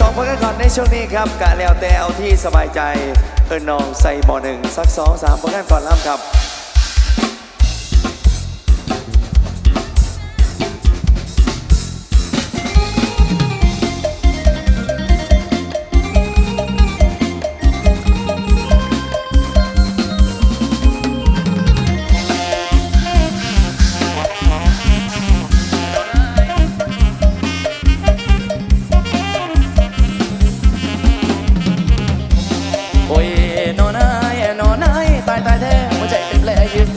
สองพักันก่อนในช่วงนี้ครับกะแล้วแต่เอาที่สบายใจ เอินน้องใส่บ่อหนึ่งสักสองสามผลกันก่อนล่ำครับ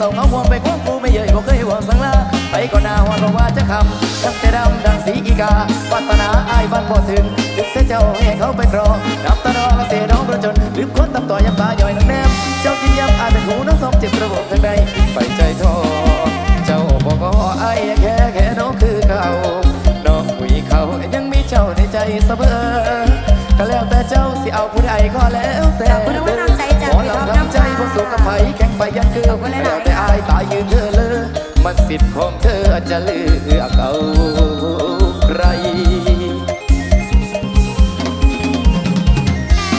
เศร้าเขาห่วงไปควงกูไม่เยยบอกเคยห่วงสังลาไปก่อนหน้าวันบอกว่าจะคำตั้งแต่ดำดังสีอีกาวาสนาอายบ้านพอถึงถึงเสียเจ้าให้เขาไปรอนับตาดอกเสียน้องประจนลืมคนตำต่อยำตาย่อยนังแนมเจ้ากินยำอายเป็นหูน้องสมเจ็บระบบทางใดไปใจท้อเจ้าบอกว่าอายแค่แค่น้องคือเขาน้องคุยเขายังมีเจ้าในใจเสมอก็แล้วแต่เจ้าสิเอาผู้ใดก็แล้วแต่ ไผแข่งไปยันคือขอบคุณหลาแล้วแต่อายตายยืนเธอเลยมันสิทธิ์ของเธอจะเลือกเอาใคร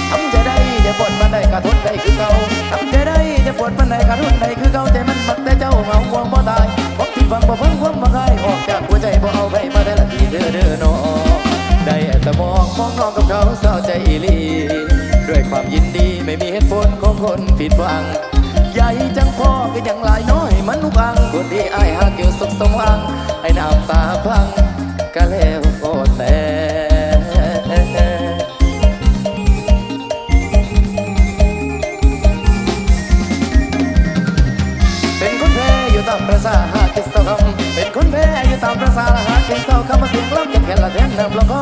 ทำจะได้จะปวดมันได้กระทนได้คือเก่าทำจะได้จะปวดมันได้กระทนได้คือเก่าใจมันมักแต่เจ้าเมาห่วงบ่ตายบอกที่ฟังบ่เพิ่งความบ่ง่ายออกจากหัวใจบ่เอาไปมาได้ละทีเด้อเด้อนอได้แต่มองมองน้องกับเขาเศร้าใจอีลีด้วยความยินดีไม่มีเหตุผลของคนผิดหวัง ใหญ่จังพ่อก็ยังหลายน้อยมันบังคนที่อายหากอยู่สุขสมหวังให้น้ำตาพังก็แล้วก็แต่เป็นคนแพ้อยู่ตามประสาหากินเศร้าคำเป็นคนแพ้อยู่ตามประสาหากินเศร้าคำมาเสียงล้ำยังแค่ละแทนนำละก็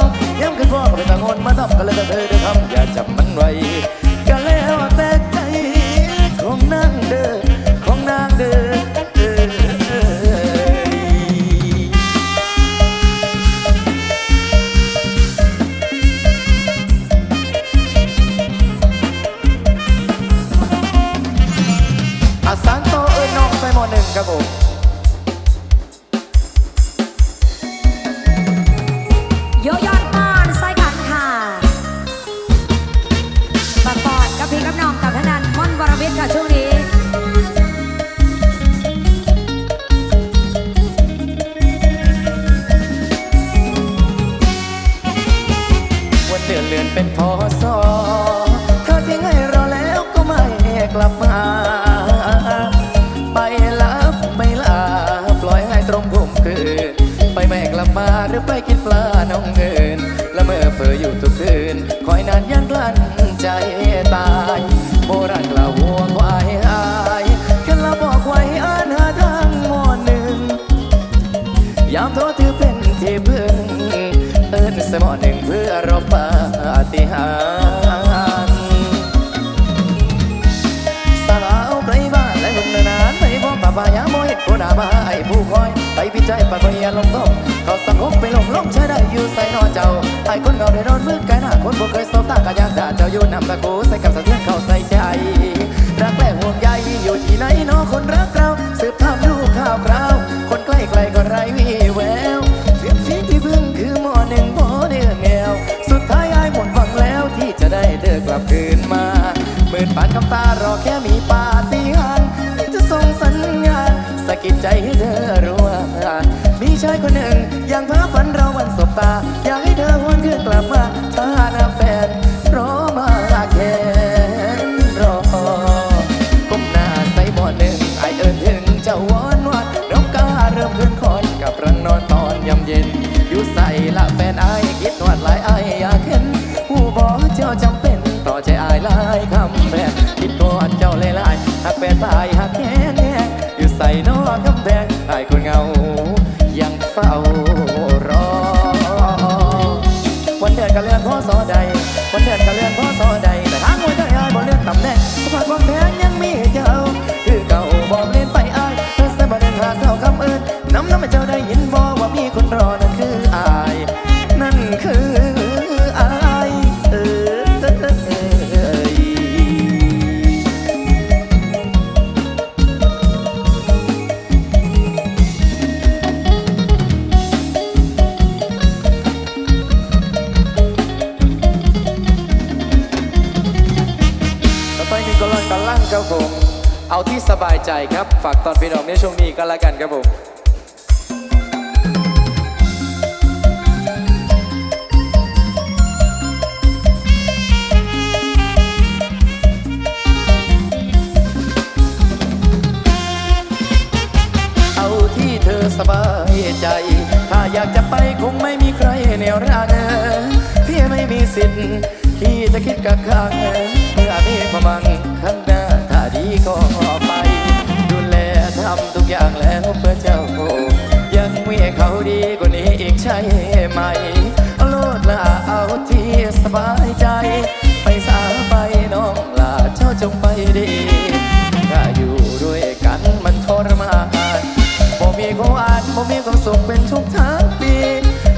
บป่าป่ายาโมยผู้หนามาให้ผู้คอย ไปพิจัยปากเมียลงต้มเขาสังคมไปลงลงใช้ได้อยู่ใส่นอเจ้าไอ้คนเงาได้นอนมือไกลหน้าคนบ่เคยสบตากะยากด่าเจ้าอยู่นำตะกูใส่กับสะเทือนเข้าใส่ใจ รักแรกห่วงใยอยู่ที่ไหนเนอคนรักเราสืบทำดูข่าวคราว คนใกล้ไกลก็ไร้วี่แววเสียงที่ที่พึ่งคือหมอหนึ่งหมอเดือแงวสุดท้ายอายหมดหวังแล้วที่จะได้เธอกลับคืนมาหมื่นปานคำตารอแค่ กิดใจให้เธอรู้ว่ามีชายคนหนึ่งอย่างเพ้อฝันเราวันสบตา บายใจครับ ฝากตอนพี่น้องในช่วงนี้ก็แล้วกันครับผมเอาที่เธอสบายใจ ถ้าอยากจะไปคงไม่มีใครแนวราเนอพี่ไม่มีสิทธิ์ที่จะคิดกักขัง หมโลดละเอาที่สบายใจ ไปสาไปน้องลาเจ้าจงไปดี ถ้าอยู่ด้วยกันมันทรมานบ่มีความอ่านบ่มีความสุขเป็นทุกทั้งปี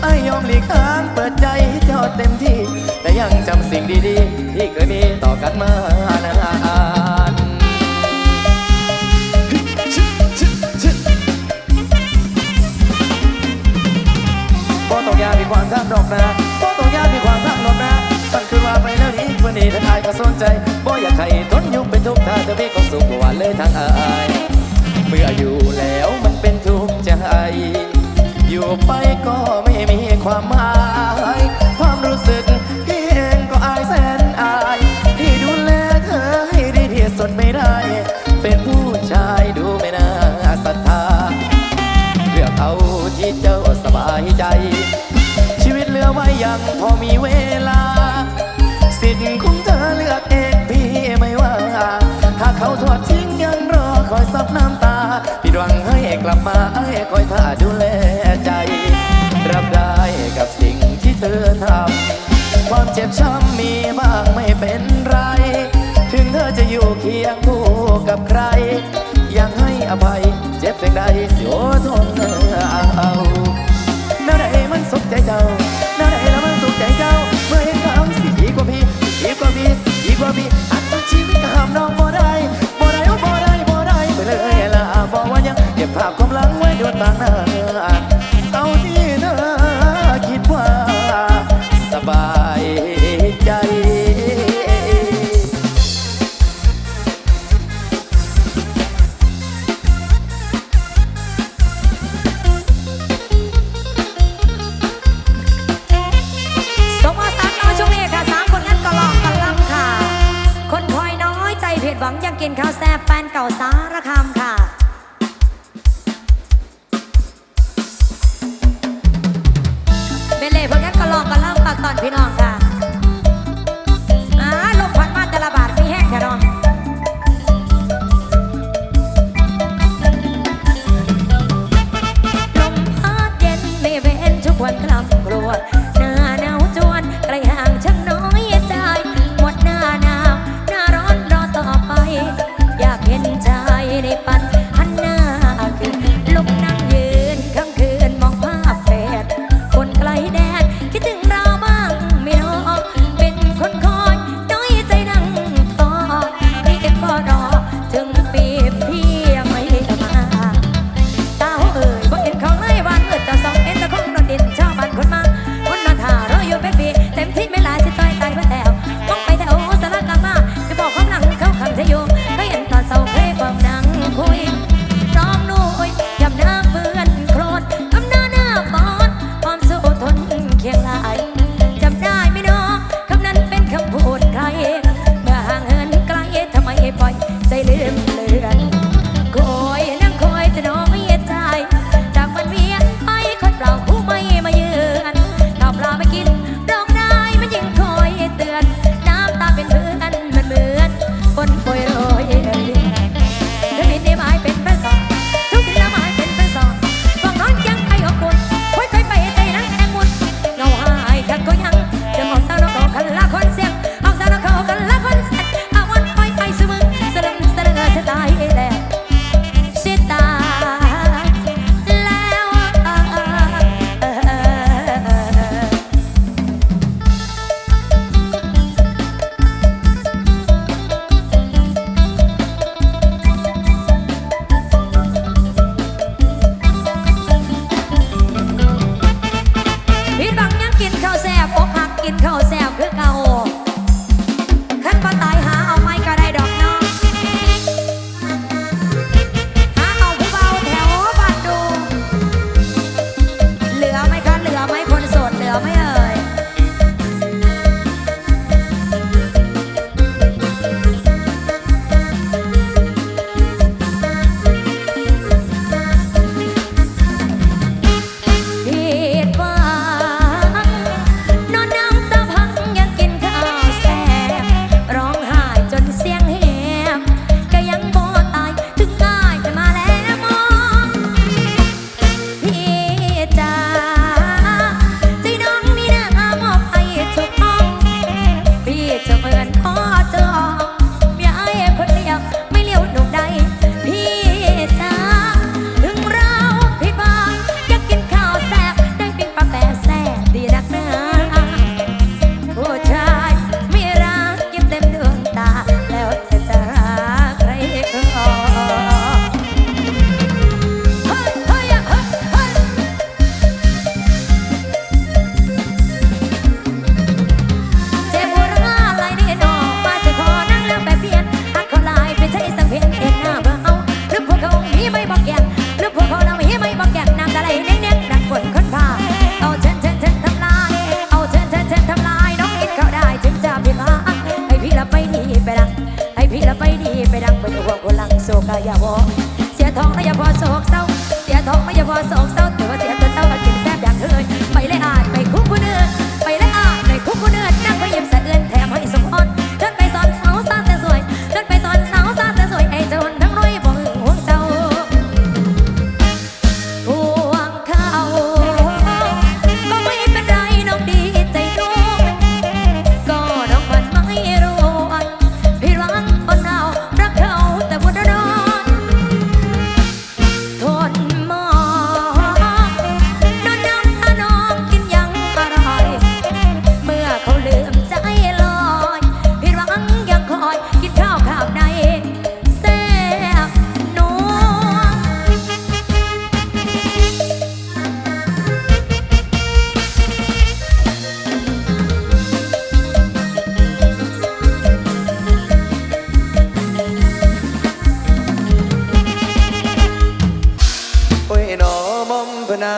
ไอ้ายยอมหลีกทางเปิดใจให้เจ้าเต็มที่ แต่ยังจำสิ่งดีๆ ที่เคยมีต่อกันมา ความทางดอกนะบ่ต้องยากมีความทางดอกนะมันคือว่าไปแล้วนี้วันนี้ถ้าอายก็สนใจบ่อยากให้ทนอยู่เป็นทุกข์ถ้าเธอมีความสุขบ่ว่าเลยทางอายเมื่ออยู่แล้วมันเป็นทุกข์ใจ อยู่ไปก็ไม่มีความหมาย ความรู้สึกพี่เองก็อายแสนอายที่ดูแลเธอให้ดีที่สุดไม่ได้ เป็นผู้ชายดูไม่น่าศรัทธาเลือกเอาที่เจ้าสบายใจ ยังพอมีเวลา สิทธิ์ของเธอเลือกเองพี่ไม่ว่า ถ้าเขาทอดทิ้งยังรอคอยซับน้ำตาผิดหวังให้กลับมาให้คอยท่าดูแลใจ รับได้กับสิ่งที่เธอทำความเจ็บช้ำมีบ้างไม่เป็นไร ถึงเธอจะอยู่เคียงคู่กับใคร ยังให้อภัยเจ็บเพียงใด งไ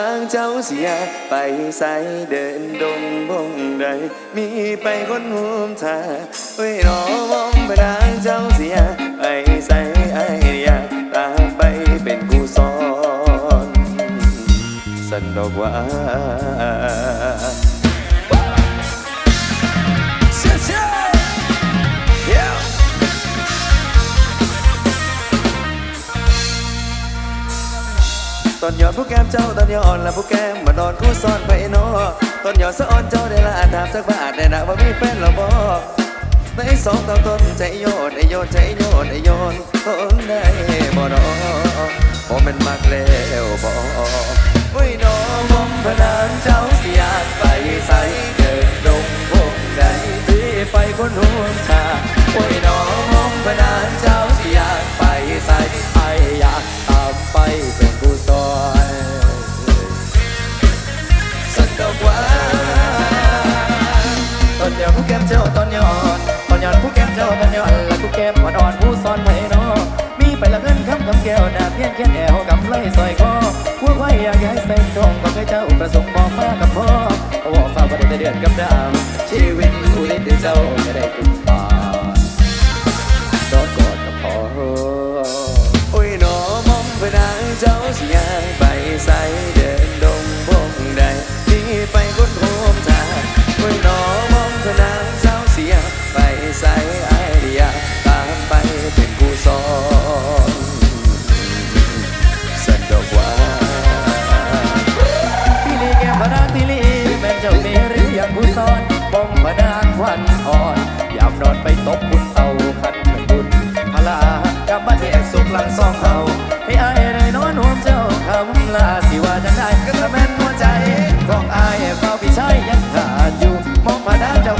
างเจ้าเสีย ไปใส่เดินดงบงใดมีไปคนหูมทางโอ้ยหนอมอมพนางเจ้าเสีย ไปใส่ไอเดียตามไปเป็นกูสอนสันดอกว่า ผู้แก้มเจ้าตอนยอดและผู้แก้มมานอนคู่ซ่อนไปนอตอนยอดสะออนเจ้าได้ละถามสักบาทได้นะว่ามีแฟนหรอบ่ในสองตาต้นใจโยนไอโยนใจโยนไอโยนคนได้บ่นอบ่แมันมักแล้วบ่อุ้ยน้องมอมพนางเจ้าสิอยากไปใส่เดินดงพงใดที่ไปคนห่วงชาโอ้ยน้องมอมพนางเจ้าสิอยากไปใส่ไออยากตา ไปเป็นผู้ซอยสักดอกว่าตอนเดียวผู้แก้มเจ้าตอนยอนตอนยอนผู้แก้มเจ้าตอนยอนและผู้แก้มอ่อนผู้ซ่อนไว้นาะมีไปละเงินคำคำแก้วหน้าเพี้ยนแค่แอวกำไรซอยคอหัวไว้อยากให้ใส่ตรงก็เคยเจ้าประสงค์บอกมากับพ่อเขาบอกฝากประเด็นเดือนกับดาวชีวิตอุทิศให้เจ้าจะได้กุ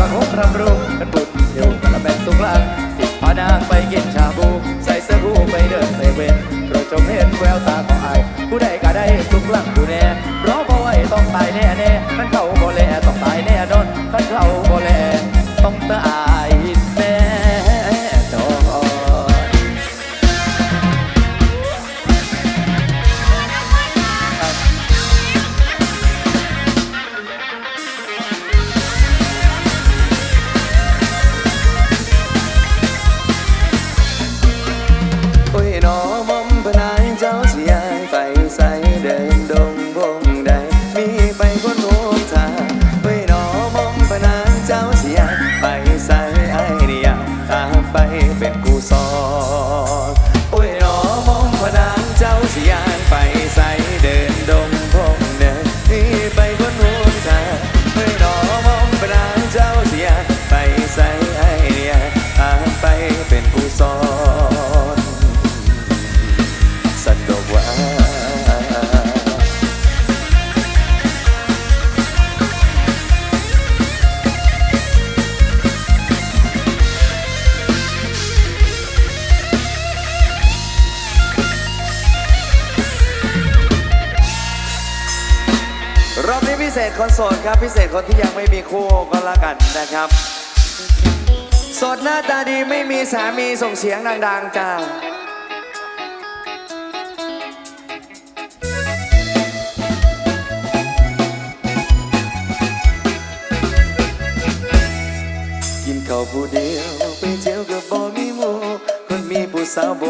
นางเจ้าก็คงรำรุงกันบุญอยู่ก็แม่นสุขลังสิบพานางไปกินชาบู เศษคนโสดครับ พิเศษคนที่ยังไม่มีคู่ก็แล้วกันนะครับ โสดหน้าตาดีไม่มีสามีส่งเสียงดังๆจ้ากินข้าวผู้เดียวไปเที่ยวกับบ่มีหมู่คนมีผู้สาวโบ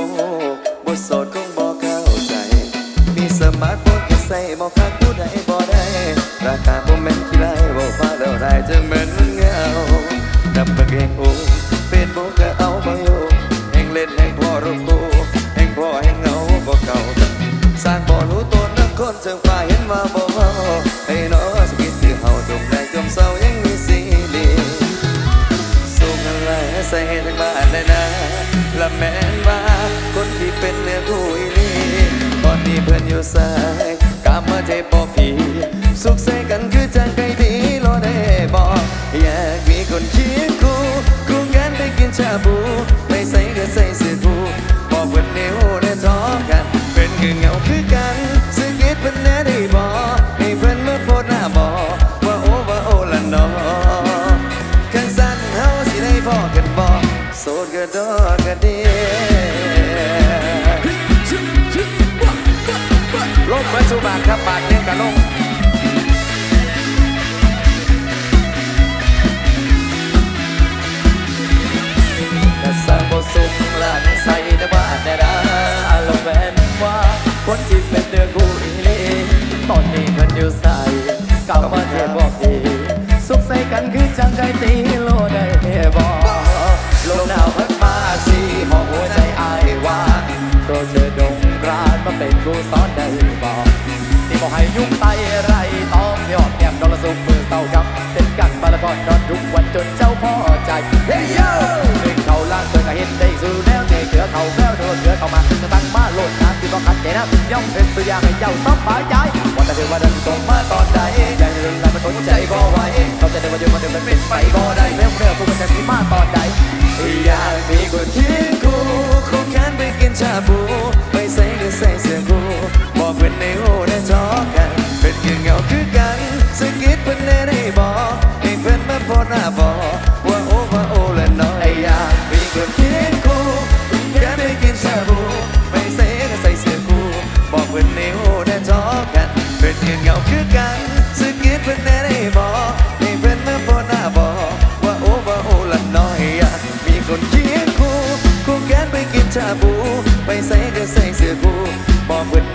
บ่โสดคงบอกเข้าใจ มีสมาร์ทโฟนก็ใส่บอกคักผู้ใด ราคาบ่แม่นขี้ไรบ่ฟ้าเราได้จะเหมือนเงาดับเบิกเองโอ้เฟซบุ๊กก็เอาบ่อยู่แห่งเล่นแห่งพ่อรบกูแห่งพ่อแห่งเงาบ่เก่าสร้างบ่รู้ตัวนักคนเชิงฟ้าเห็นว่าบ่เมาให้น้อสกิดที่เฮาจมในจมเศร้ายังมีสีดีสูงอะไรใส่ทั้งบ้านเลยนะและแม้นว่าคนที่เป็นเนื้อคู่อีนี่ตอนนี้เพื่อนอยู่สายกลับมาเทบอกพี่ พอกันบ่โสดก็ดอกก็เดียลงมาสู่บานครับบาทเล่นกันลงแต่สร้างบ่สุขหลานใส่ในบ้านแต่ดาละแวนว่า คนที่เป็นเดือกูอีลีตอนนี้เพิ่นอยู่ใส่กลับมาเทบอกดี สุขใส่กันคือจังไก่ตีโลได้บ่ลมหนาวพัดมาสีหอบหัวใจอายว่าโปรดเธอดงกรานมาเป็นครูสอนได้บ่ที่บอกให้ยุ่งไตไรต้องยอดแก้มดอลสุกมือเต่ากับเป็นกันบาละกอนนอนทุกวันจนเจ้าพ่อใจเฮ้ยโย่หนึ่งเขาล้างตัวก็เห็นได้สู่แล้วเจเกือเขาแววโดนเกือเข้ามาจะตั้งมาโลดนะที่บอกขัดใจนะย่อมเป็นตัวอย่างให้เจ้าสบายใจว่าแต่ เธอว่าเดินตรงมาตอนใดใจเรื่องนั้นมันทนใจบ่ไหวเขาจะเดินมาเดินมาเดินมันเป็นไปบ่ได้เรื่องเรื่องกูมันจะมีมาตอนใดอยากมีคนเคียงคู่คู่กันไปกินชาบูไม่ใส่ก็ใส่เสื้อคู่บอกเพื่อนในโอ้ได้ทอกันเป็นคือเงาคือกันสกิดเพื่อนแน่ได้บอกให้เพื่อนมาโพสหน้าบอก คือกันสกิดเพื่อนแน่ได้บอกให้เพื่อนมาพสหน้าบอกว่าโอ้ว่าโอ้ละน้อยอยากมีคนเคียงคู่คู่กันไปกินชาบู ไปใส่ก็ใส่เสื้อคู่บอกเพื่อน